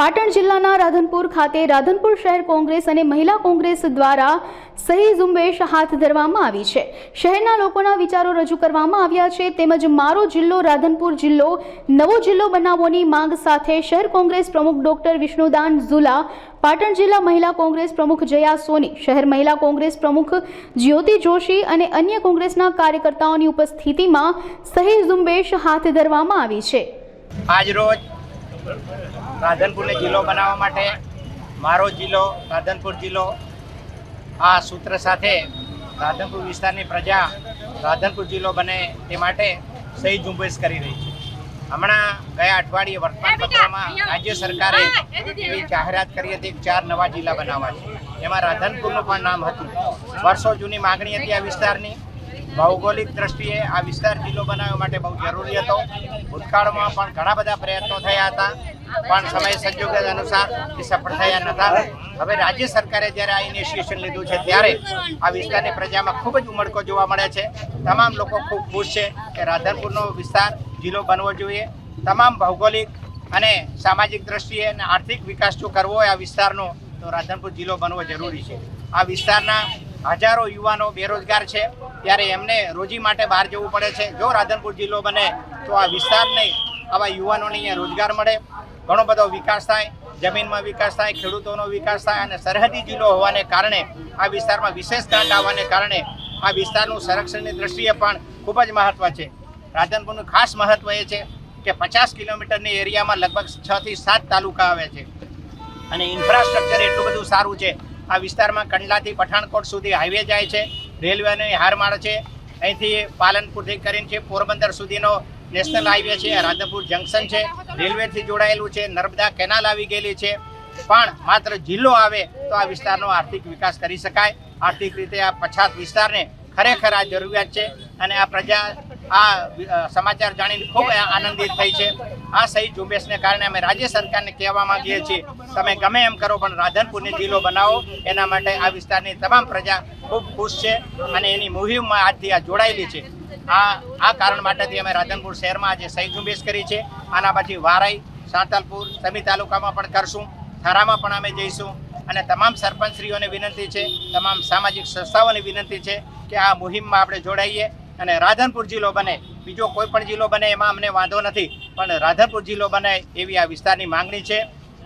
પાટણ જિલ્લાના રાધનપુર ખાતે રાધનપુર શહેર કોંગ્રેસ અને મહિલા કોંગ્રેસ દ્વારા સહી ઝુંબેશ હાથ ધરવામાં આવી છે. શહેરના લોકોના વિચારો રજૂ કરવામાં આવ્યા છે. તેમજ મારો જિલ્લો રાધનપુર જિલ્લો નવો જિલ્લો બનાવવાની માંગ સાથે શહેર કોંગ્રેસ પ્રમુખ ડોક્ટર વિષ્ણુદાન ઝુલા, પાટણ જિલ્લા મહિલા કોંગ્રેસ પ્રમુખ જયા સોની, શહેર મહિલા કોંગ્રેસ પ્રમુખ જ્યોતિ જોશી અને અન્ય કોંગ્રેસના કાર્યકર્તાઓની ઉપસ્થિતિમાં સહી ઝુંબેશ હાથ ધરવામાં આવી છે. આજરોજ રાધનપુરને જિલ્લો બનાવવા માટે મારો જિલ્લો રાધનપુર જિલ્લો. આ સૂત્ર સાથે રાધનપુર વિસ્તારની પ્રજા રાધનપુર જિલ્લો બને તે માટે સહી ઝુંબેશ કરી રહી છે. હમણાં ગયા અઠવાડિયે વર્તમાનપત્રમાં રાજ્ય સરકારે એવી જાહેરાત કરી હતી કે ચાર નવા જિલ્લા બનાવવા છે. એમાં રાધનપુરનું પણ નામ હતું. વર્ષો જૂની માગણી હતી આ વિસ્તારની. ભૌગોલિક દ્રષ્ટિએ આ વિસ્તાર જિલ્લો બનાવવા માટે બહુ જરૂરી હતો. ભૂતકાળમાં પણ ઘણા બધા પ્રયત્નો થયા હતા, પણ સમય સંજોગ અનુસાર એ સફળ થયા નતા હવે રાજ્ય સરકારે જ્યારે આ ઇનિશિએશન લીધું છે, ત્યારે આ વિસ્તારની પ્રજામાં ખૂબ જ ઉમળકો જોવા મળે છે. તમામ લોકો ખૂબ ખુશ છે કે રાધનપુરનો વિસ્તાર જિલ્લો બનવો જોઈએ. તમામ ભૌગોલિક અને સામાજિક દ્રષ્ટિએ અને આર્થિક વિકાસ જો કરવો હોય આ વિસ્તારનો, તો રાધનપુર જિલ્લો બનવો જરૂરી છે. આ વિસ્તારના હજારો યુવાનો બેરોજગાર છે. ત્યારે એમને રોજી માટે બહાર જવું પડે છે. જો રાધનપુર જિલ્લો બને, તો આ વિસ્તારને આવા યુવાનોને અહીંયા રોજગાર મળે. ઘણો બધો વિકાસ થાય, જમીનમાં વિકાસ થાય, ખેડૂતોનો વિકાસ થાય અને સરહદી જિલ્લો હોવાને કારણે આ વિસ્તારમાં વિશેષ ગ્રાન્ટ આવવાને કારણે આ વિસ્તારનું સંરક્ષણની દ્રષ્ટિએ પણ ખૂબ જ મહત્ત્વ છે. રાધનપુરનું ખાસ મહત્ત્વ એ છે કે પચાસ કિલોમીટરની એરિયામાં લગભગ છથી સાત તાલુકા આવે છે. અને ઇન્ફ્રાસ્ટ્રક્ચર એટલું બધું સારું છે આ વિસ્તારમાં કંડલાથી પઠાણકોટ સુધી હાઈવે જાય છે. રેલવેની હારમાળ છે. અહીંથી પાલનપુરથી કરીને છે, પોરબંદર સુધીનો નેશનલ હાઈવે છે, રાધનપુર જંકશન છે. રેલવેથી જોડાયેલું છે, નર્મદા કેનાલ આવી ગયેલી છે. પણ માત્ર જિલ્લો આવે તો આ વિસ્તારનો આર્થિક વિકાસ કરી શકાય. આર્થિક રીતે આ પછાત વિસ્તારને ખરેખર આ જરૂરિયાત છે અને આ પ્રજા આ સમાચાર જાણીને ખૂબ આનંદિત થઈ છે. આ સહી ઝુંબેશને કારણે અમે રાજ્ય સરકારને કહેવા માંગીએ છીએ, તમે ગમે એમ કરો, પણ રાધનપુરને જિલ્લો બનાવો. એના માટે આ વિસ્તારની તમામ પ્રજા ખૂબ ખુશ છે અને એની મુહિમમાં આજથી આ જોડાયેલી છે. આ આ કારણ માટેથી અમે રાધનપુર શહેરમાં આજે સહી ઝુંબેશ કરી છે. આના પછી વારાઈ, સાંતલપુર, સમી તાલુકામાં પણ કરશું. થરામાં પણ અમે જઈશું. અને તમામ સરપંચશ્રીઓને વિનંતી છે, તમામ સામાજિક સંસ્થાઓને વિનંતી છે કે આ મુહિમમાં આપણે જોડાઈએ. અને રાધનપુર જિલ્લો બને. બીજો કોઈ પણ જિલ્લો બને એમાં અમને વાંધો નથી. પણ રાધનપુર જિલ્લો બને એવી આ વિસ્તારની માંગણી છે.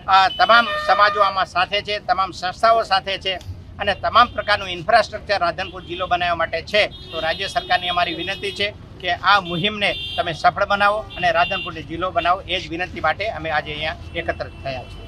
આ તમામ સમાજો આમાં સાથે છે, તમામ સંસ્થાઓ સાથે છે અને તમામ પ્રકારનું ઇન્ફ્રાસ્ટ્રક્ચર રાધનપુર જિલ્લો બનાવવા માટે છે. તો રાજ્ય સરકારની અમારી વિનંતી છે કે આ મુહિમને તમે સફળ બનાવો અને રાધનપુરને જિલ્લો બનાવો એ જ વિનંતી માટે અમે આજે અહીંયા એકત્ર થયા છીએ.